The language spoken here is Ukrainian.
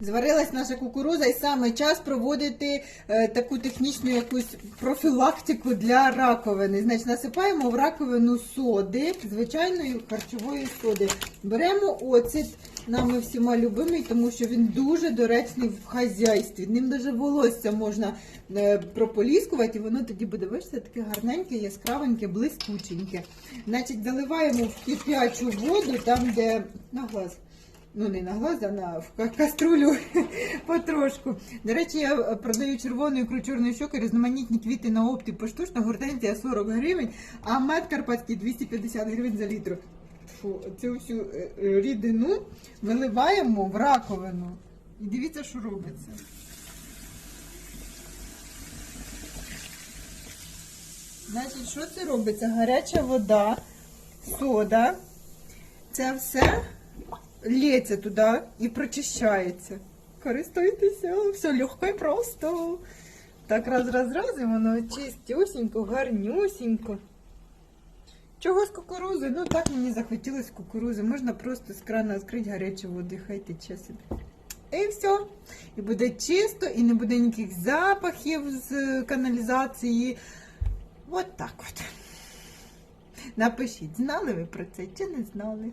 Зварилась наша кукуруза і саме час проводити е, таку технічну якусь профілактику для раковини. Значить, насипаємо в раковину соди, звичайної харчової соди. Беремо оцет, нами всіма любимий, тому що він дуже доречний в хазяйстві. Ним даже волосся можна е, прополіскувати, і воно тоді буде бачите, таке гарненьке, яскравеньке, блискученьке. Значить, заливаємо в кип'ячу воду, там, де на глаз. Ну, не на глаз, а на в каструлю потрошку. До речі, я е, продаю червону ікру чорної щоки, різноманітні квіти на опті поштучно, гортензія 40 гривень, а мед карпатський 250 гривень за літр. Фу, цю всю е, е, рідину виливаємо в раковину. І дивіться, що робиться. Значить, що це робиться? Гаряча вода, сода. Це все лється туди і прочищається. Користуйтеся, все легко і просто. Так раз, раз, раз, і воно чистюсінько, гарнюсінько. Чого з кукурузи? Ну так мені захотілося кукурузи. Можна просто з крана відкрити гарячу воду, хай тече собі. І все. І буде чисто, і не буде ніяких запахів з каналізації. От так от. Напишіть, знали ви про це чи не знали?